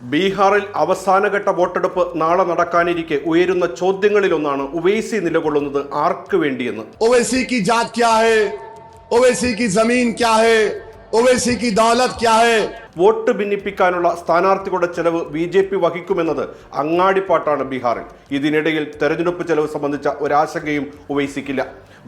ബീഹാറിൽ അവസാനഘട്ട വോട്ടെടുപ്പ് നാളെ നടക്കാനിരിക്കെ ഉയരുന്ന ചോദ്യങ്ങളിലൊന്നാണ് ഒവൈസി നിലകൊള്ളുന്നത് ആർക്ക് വേണ്ടിയെന്ന്. ഒവൈസി കി ജാത് ജമീൻ ക്യാ ഹേ? ദൗലത് ക്യാ ഹേ? വോട്ട് ഭിന്നിപ്പിക്കാനുള്ള സ്ഥാനാർത്ഥികളുടെ ചെലവ് ബി ജെ പി വഹിക്കുമെന്നത് അങ്ങാടിപ്പാട്ടാണ് ബീഹാറിൽ. ഇതിനിടയിൽ തെരഞ്ഞെടുപ്പ് ചെലവ് സംബന്ധിച്ച ഒരാശങ്കയും ഉവൈസിക്കില്ല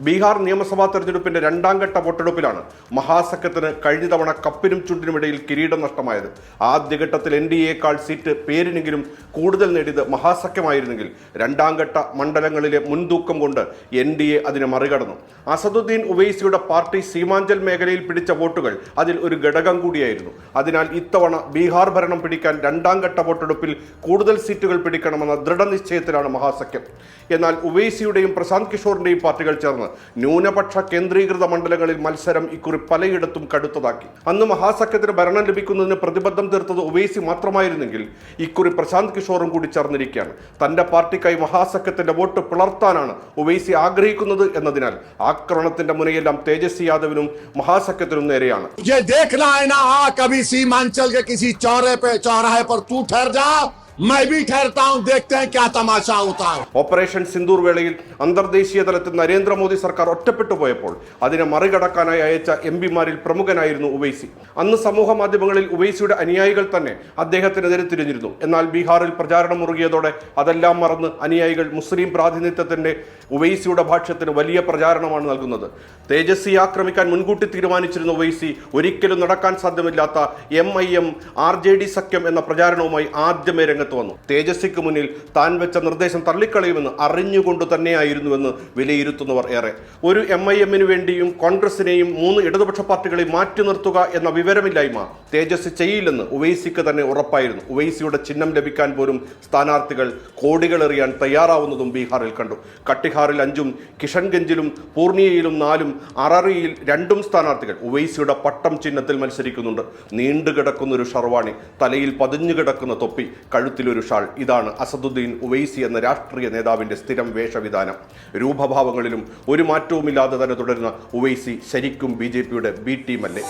ബീഹാർ നിയമസഭാ തെരഞ്ഞെടുപ്പിന്റെ രണ്ടാം ഘട്ട വോട്ടെടുപ്പിലാണ് മഹാസഖ്യത്തിന് കഴിഞ്ഞ തവണ കപ്പിനും ചുണ്ടിനുമിടയിൽ കിരീടം നഷ്ടമായത്. ആദ്യഘട്ടത്തിൽ എൻ ഡി എക്കാൾ സീറ്റ് പേരിനെങ്കിലും കൂടുതൽ നേടിയത് മഹാസഖ്യമായിരുന്നെങ്കിൽ രണ്ടാം ഘട്ട മണ്ഡലങ്ങളിലെ മുൻതൂക്കം കൊണ്ട് എൻ ഡി എ അതിനെ മറികടന്നു. അസദുദ്ദീൻ ഉവൈസിയുടെ പാർട്ടി സീമാഞ്ചൽ മേഖലയിൽ പിടിച്ച വോട്ടുകൾ അതിൽ ഒരു ഘടകം കൂടിയായിരുന്നു. അതിനാൽ ഇത്തവണ ബീഹാർ ഭരണം പിടിക്കാൻ രണ്ടാം ഘട്ട വോട്ടെടുപ്പിൽ കൂടുതൽ സീറ്റുകൾ പിടിക്കണമെന്ന ദൃഢനിശ്ചയത്തിലാണ് മഹാസഖ്യം. എന്നാൽ ഉവൈസിയുടെയും പ്രശാന്ത് കിഷോറിന്റെയും പാർട്ടികൾ ചേർന്ന് ന്യൂനപക്ഷ കേന്ദ്രീകൃത മണ്ഡലങ്ങളിൽ മത്സരം ഇക്കുറി പലയിടത്തും കടുത്തതാക്കി. അന്ന് മഹാസഖ്യത്തിന് ഭരണം ലഭിക്കുന്നതിന് പ്രതിബദ്ധം തീർത്തത് ഉവൈസി മാത്രമായിരുന്നെങ്കിൽ ഇക്കുറി പ്രശാന്ത് കിഷോറും കൂടി ചേർന്നിരിക്കുകയാണ്. തന്റെ പാർട്ടിക്കായി മഹാസഖ്യത്തിന്റെ വോട്ട് പിളർത്താനാണ് ഉവൈസി ആഗ്രഹിക്കുന്നത് എന്നതിനാൽ ആക്രമണത്തിന്റെ മുനയെല്ലാം തേജസ്വി യാദവിനും മഹാസഖ്യത്തിനും നേരെയാണ്. सीमांचल के किसी चौरे पे चौराहे पर तू ठहर जा। मैं भी ठहरता हूं देखते हैं क्या तमाशा होता है ഓപ്പറേഷൻ സിന്ദൂർ വേളയിൽ അന്തർദേശീയ തലത്തിൽ നരേന്ദ്രമോദി സർക്കാർ ഒറ്റപ്പെട്ടു പോയപ്പോൾ അതിനെ മറികടക്കാനായി അയച്ച എം പിമാരിൽ പ്രമുഖനായിരുന്നു ഉവൈസി അന്ന് സമൂഹ മാധ്യമങ്ങളിൽ ഉവൈസിയുടെ അനുയായികൾ തന്നെ അദ്ദേഹത്തിനെതിരെ തിരിഞ്ഞിരുന്നു എന്നാൽ ബീഹാറിൽ പ്രചാരണം മുറുകിയതോടെ അതെല്ലാം മറന്ന് അനുയായികൾ മുസ്ലിം പ്രാതിനിധ്യത്തിന്റെ ഉവൈസിയുടെ ഭാഷ്യത്തിന് വലിയ പ്രചാരണമാണ് നൽകുന്നത് തേജസ്വി ആക്രമിക്കാൻ മുൻകൂട്ടി തീരുമാനിച്ചിരുന്ന ഉവൈസി ഒരിക്കലും നടക്കാൻ സാധ്യമല്ലാത്ത M I M R J D സഖ്യം എന്ന പ്രചാരണവുമായി ആദ്യമേ രംഗത്ത് വന്നു. തേജസ്വിക്ക് മുന്നിൽ താൻ വെച്ച നിർദ്ദേശം തള്ളിക്കളയുമെന്ന് അറിഞ്ഞുകൊണ്ട് തന്നെയായിരുന്നുവെന്ന് വിലയിരുത്തുന്നവർ ഏറെ. ഒരു എം ഐ എമ്മിന് വേണ്ടിയും കോൺഗ്രസിനെയും മൂന്ന് ഇടതുപക്ഷ പാർട്ടികളെ മാറ്റി നിർത്തുക എന്ന വിവരമില്ലായ്മ തേജസ്വി ചെയ്യില്ലെന്ന് ഉവൈസിക്ക് തന്നെ ഉറപ്പായിരുന്നു. ഉവൈസിയുടെ ചിഹ്നം ലഭിക്കാൻ പോലും സ്ഥാനാർത്ഥികൾ കോടികൾ എറിയാൻ തയ്യാറാവുന്നതും ബീഹാറിൽ കണ്ടു. കട്ടിഹാറിൽ അഞ്ചും കിഷൻഗഞ്ചിലും പൂർണിയയിലും നാലും അററിയിൽ രണ്ടും സ്ഥാനാർത്ഥികൾ ഉവൈസിയുടെ പട്ടം ചിഹ്നത്തിൽ മത്സരിക്കുന്നുണ്ട്. നീണ്ടുകിടക്കുന്ന ഒരു ഷർവാണി തലയിൽ പതിഞ്ഞു കിടക്കുന്ന തൊപ്പി കഴുത്തിലൊരു ഷാൾ. ഇതാണ് അസദുദ്ദീൻ ഉവൈസി എന്ന രാഷ്ട്രീയ നേതാവിന്റെ സ്ഥിരം വേഷവിധാനം. രൂപഭാവങ്ങളിലും ഒരു മാറ്റവുമില്ലാതെ തന്നെ തുടരുന്ന ഉവൈസി ശരിക്കും ബി ജെ പിയുടെ ബി ടീമല്ലേ?